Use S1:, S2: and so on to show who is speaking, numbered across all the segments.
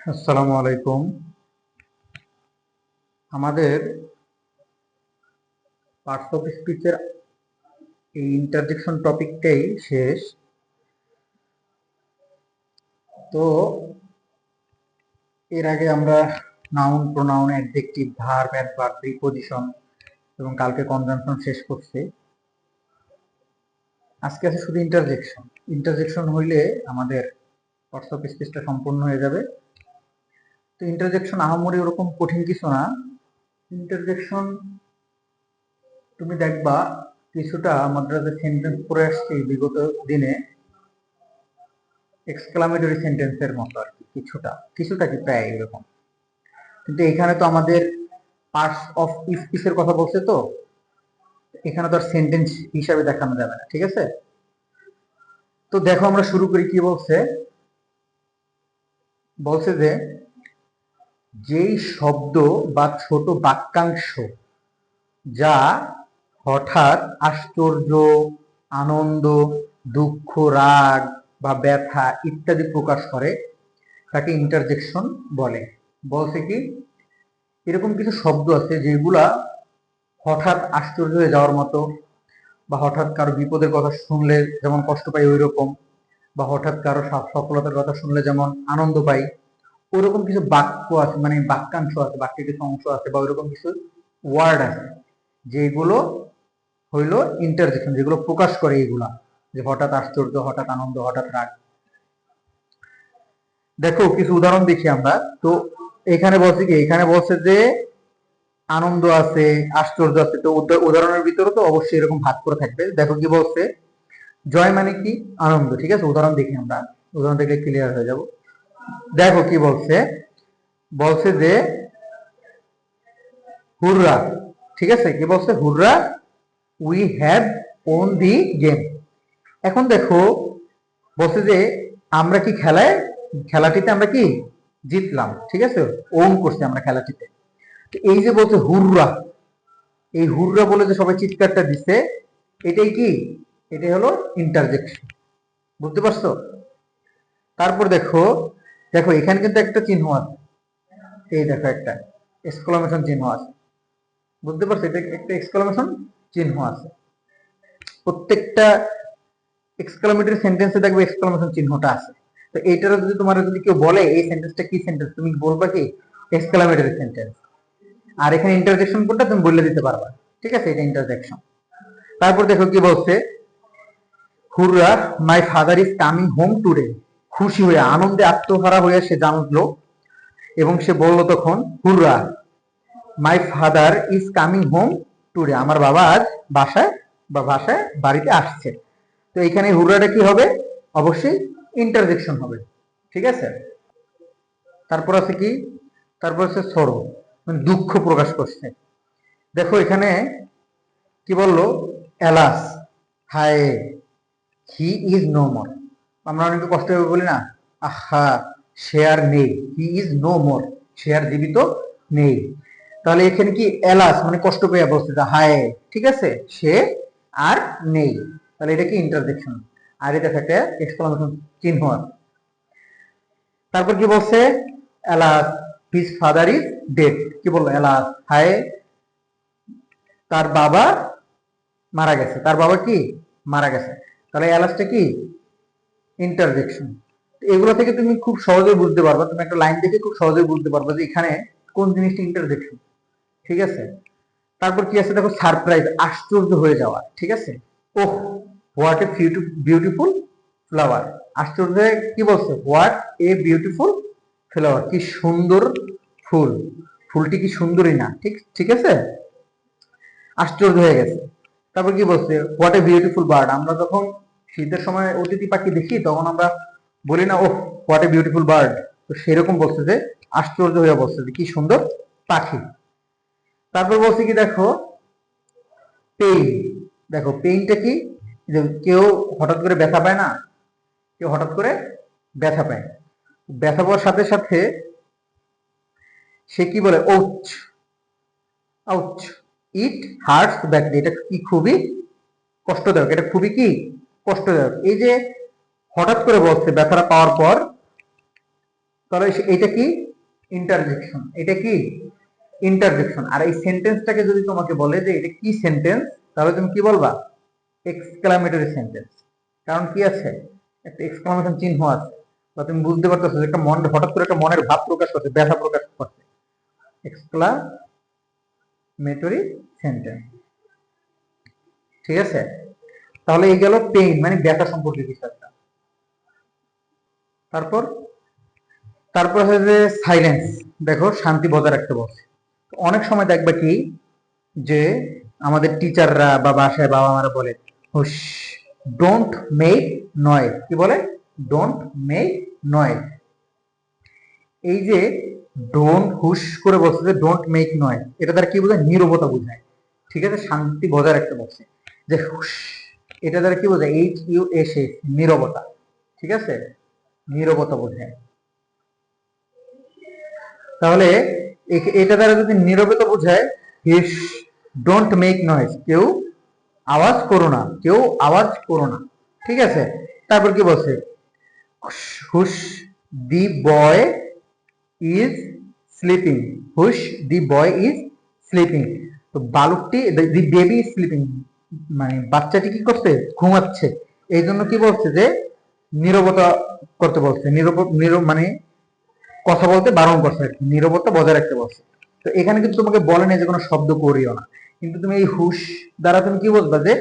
S1: আসসালামু আলাইকুম। আমাদের পার্টস অফ স্পিচের এই ইন্টারজেকশন টপিকটাই শেষ। তো এর আগে আমরা noun pronoun adjective verb adverb preposition এবং কালকে কনজাংশন শেষ করছি। আজকে আছে শুধু ইন্টারজেকশন ইন্টারজেকশন হইলে আমাদের পার্টস অফ স্পিচটা সম্পূর্ণ হয়ে যাবে। তো ইন্টারজেকশন আহামরি ওরকম কঠিন কিছু না। ইন্টারজেকশন তুমি দেখবা, কিছুটা মাদ্রাসে সেন্টেন্স পড়ে আসছি বিগত দিনে। এক্সক্লামেটরি সেন্টেন্সের মতো আর কিছুটা কিছুটা কি প্রায় এরকম। কিন্তু এখানে তো আমাদের পার্টস অফ স্পিচের কথা বলছে তো, এখানে তো আর সেন্টেন্স হিসাবে দেখানো যাবে না, ঠিক আছে? তো দেখো আমরা শুরু করি, কি বলছে? বলছে যে যেই শব্দ বা ছোট বাক্যাংশ যা হঠাৎ আশ্চর্য, আনন্দ, দুঃখ, রাগ বা ব্যথা ইত্যাদি প্রকাশ করে, তাকে ইন্টারজেকশন বলে। বলছে কি, এরকম কিছু শব্দ আছে যেগুলা হঠাৎ আশ্চর্য হয়ে যাওয়ার মতো বা হঠাৎ কারও বিপদের কথা শুনলে যেমন কষ্ট পাই ওই রকম বা হঠাৎ কারও সফলতার কথা শুনলে যেমন আনন্দ পাই ওরকম কিছু বাক্য আছে মানে বাক্যাংশ আছে, বাক্যের কিছু অংশ আছে বা ওরকম কিছু ওয়ার্ড আছে, যেগুলো হইল ইন্টারজেকশন যেগুলো প্রকাশ করে এইগুলা, যে হঠাৎ আশ্চর্য, হঠাৎ আনন্দ, হঠাৎ রাগ। দেখো, কিছু উদাহরণ দেখি আমরা। তো এখানে বলছে কি, এখানে বলছে যে আনন্দ আছে, আশ্চর্য আছে, তো উদাহরণের ভিতরে তো অবশ্যই এরকম ভাগ করে থাকবে। দেখো কি বলছে, জয় মানে কি? আনন্দ, ঠিক আছে? উদাহরণ দেখি আমরা। উদাহরণ দেখলে ক্লিয়ার হয়ে যাব। দেখো কি বলছে? বলছে যে, হুররা। ঠিক আছে? কি বলছে? Hurrah we have won the game এখন দেখো, বলছে যে, আমরা কি খেলায়, খেলাটিতে আমরা কি জিতলাম? ঠিক আছে? ওন করছি আমরা খেলাটিতে। এই যে বলছে হুররা, এই হুররা বলে যে সবাই চিৎকারটা দিচ্ছে এটাই কি? এটাই হলো ইন্টারজেকশন বুঝতে পারছ? তারপর দেখো দেখো, এখানে কিন্তু একটা চিহ্ন আছে। এই দেখো একটা এক্সক্লামেশন চিহ্ন আছে। বুঝতে পারছ? এটা একটা এক্সক্লামেশন চিহ্ন আছে। প্রত্যেকটা এক্সক্লামেটরি সেন্টেন্সে দেখবে এক্সক্লামেশন চিহ্নটা আছে। তো এইটার যদি তোমার যদি কেউ বলে, এই সেন্টেন্সটা কি সেন্টেন্স তুমি বলবা কি? এক্সক্লামেটরি সেন্টেন্স আর এখানে ইন্টারজেকশন কোনটা? তুমি বলে দিতে পারবা। ঠিক আছে? এটা ইন্টারজেকশন তারপর দেখো কি বলছে? Hurrah my father is coming home today খুশি হয়ে, আনন্দে আত্মহারা হয়ে সে জানলো এবং সে বলল তখন, hurrah my father is coming home today আমার বাবা আজ বাসায় বা বাসায় বাড়িতে আসছে। তো এখানে হুররাটা কি হবে? অবশ্যই ইন্টারজেকশন হবে। ঠিক আছে? তারপর আছে কি? তারপর আছে সরো মানে দুঃখ প্রকাশ করছে। দেখো এখানে কি বলল? এলাস হায় হি ইজ নো মোর আমরা অনেকে কষ্ট হবে বলি না, আহা আর নেই হি ইজ নো মোর আর জীবিত নেই। তাহলে এখানে কি এলাস মানে কষ্ট পেয়ে বলছে হায়, ঠিক আছে, সে আর নেই। তাহলে এটা কি ইন্টারজেকশন আর এটা একটা এক্সক্লামেশন চিহ্ন। তারপর কি বলছে? Alas his father is dead কি বলল? এলাস হায়, তার বাবা মারা গেছে। তার বাবা কি? মারা গেছে। তাহলে এলাসটা কি? ইন্টারজেকশন এগুলো থেকে তুমি খুব সহজেই বুঝতে পারবা, তুমি একটা লাইন দেখে খুব সহজেই বুঝতে পারবা যে এখানে কোন জিনিসটা ইন্টারজেকশন ঠিক আছে? তারপর কি আছে? দেখো সারপ্রাইজ আশ্চর্য হয়ে যাওয়া, ঠিক আছে? Oh what a beautiful flower আশ্চর্য কি বলছে? হোয়াট এ বিউটিফুল ফ্লাওয়ার কি সুন্দর ফুল। ফুলটি কি সুন্দরই না, ঠিক ঠিক আছে? আশ্চর্য হয়ে গেছে। তারপর কি বলছে? হোয়াট এ বিউটিফুল বার্ড আমরা যখন শীতের সময় অতিথি পাখি দেখি, তখন আমরা বলি না oh what a beautiful bird তো সেরকম বলছে যে, আশ্চর্য হয়ে বলছে যে, কি সুন্দর পাখি। তারপর বলছে কি, দেখো পেইন দেখো পেইনটা কি? কেউ হঠাৎ করে ব্যথা পায় না? কেউ হঠাৎ করে ব্যথা পায়। ব্যথা পাওয়ার সাথে সাথে সে কি বলে ওচ আউচ ইট হার্টস ব্যাকলি এটা কি খুবই কষ্টদায়ক, এটা খুবই কি কষ্টদায়ক। এই যে হঠাৎ করে বলছে ব্যথাটা পাওয়ার পর, তাহলে এটা কি? ইন্টারজেকশন এটা কি? ইন্টারজেকশন আর এই সেন্টেন্সটাকে যদি তোমাকে বলে যে এটা কি সেন্টেন্স তাহলে তুমি কি বলবা? এক্সক্লামেটরি সেন্টেন্স কারণ কি আছে? একটা এক্সক্লামেশন চিহ্ন আছে। বা তুমি বুঝতে পারতেছো যে একটা মন হঠাৎ করে একটা মনের ভাব প্রকাশ করছে, ব্যথা প্রকাশ করছে। এক্সক্লামেটরি সেন্টেন্স ঠিক আছে? তাহলে এই গেল পেইন মানে ব্যথা সম্পর্কে একটা তারপর তারপর হচ্ছে যে সাইলেন্স দেখো, শান্তি বজায় রাখতে বলছে। অনেক সময় দেখবে কি, যে আমাদের টিচাররা বা বাসায় বাবা মারা বলে, হুশ ডোন্ট মেক নয়েজ কি বলে? ডোন্ট মেক নয়েজ এই যে ডোন্ট হুশ করে বলছে যে ডোন্ট মেক নয়েজ এটা দ্বারা কি বোঝায়? নীরবতা বোঝায়। ঠিক আছে? শান্তি বজায় রাখতে বলছে। যে হুশ এটা দ্বারা কি বোঝায়? এইচ ইউ এস এস নীরবতা। ঠিক আছে? নীরবতা বোঝায়। তাহলে এটা দ্বারা যদি নীরবতা বোঝায় হিস ডোন্ট মেক নয়েজ কেউ আওয়াজ করো না। কেউ আওয়াজ করো না। ঠিক আছে? তারপর কি বলছে? হুশ দি বয় ইজ স্লিপিং হুশ দি বয় ইজ স্লিপিং তো বালকটি দি বেবি স্লিপিং মানে বাচ্চাটি কি করছে? ঘুমাচ্ছে। এই জন্য কি বলছে যে, নীরবতা করতে বলছে। নীরব নীরব মানে কথা বলতে বারণ করছে আর কি। নীরবতা বজায় রাখতে বলছে। তো এখানে কিন্তু তোমাকে বলে না যে কোনো শব্দ করিও না। কিন্তু তুমি এই হুশ দ্বারা তুমি কি বলবা যে,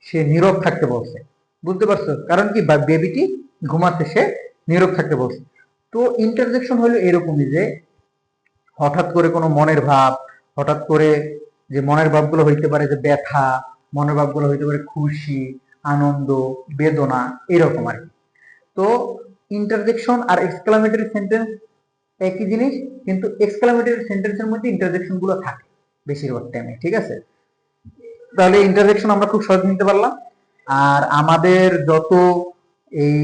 S1: সে নীরব থাকতে বলছে। বুঝতে পারছ? কারণ কি বেবিটি ঘুমাচ্ছে, সে নীরব থাকতে বলছে। তো ইন্টারজেকশন হলো এরকমই যে, হঠাৎ করে কোনো মনের ভাব, হঠাৎ করে যে মনের ভাবগুলো হইতে পারে যে ব্যথা মনের ভাবগুলো হইতে পারে খুশি, আনন্দ, বেদনা, এরকম আর কি। তো ইন্টারজেকশন আর এক্সক্লামেটরি সেন্টেন্স একই জিনিস, কিন্তু এক্সক্লামেটরি সেন্টেন্সের মধ্যে ইন্টারজেকশনগুলো থাকে বেশিরভাগ টাইমে ঠিক আছে? তাহলে ইন্টারজেকশন আমরা খুব সহজ নিতে পারলাম। আর আমাদের যত এই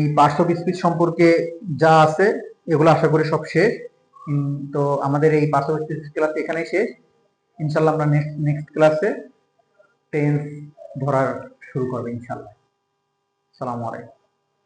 S1: অফ স্পিচ সম্পর্কে যা আছে, এগুলো আশা করি সব শেষ। তো আমাদের এই অফ স্পিচ ক্লাস এখানেই শেষ। ইনশাল্লাহ আমরা নেক্সট নেক্সট ক্লাসে টেন্স ধরার শুরু করবে ইনশাল্লাহ সালামু আলাইকুম।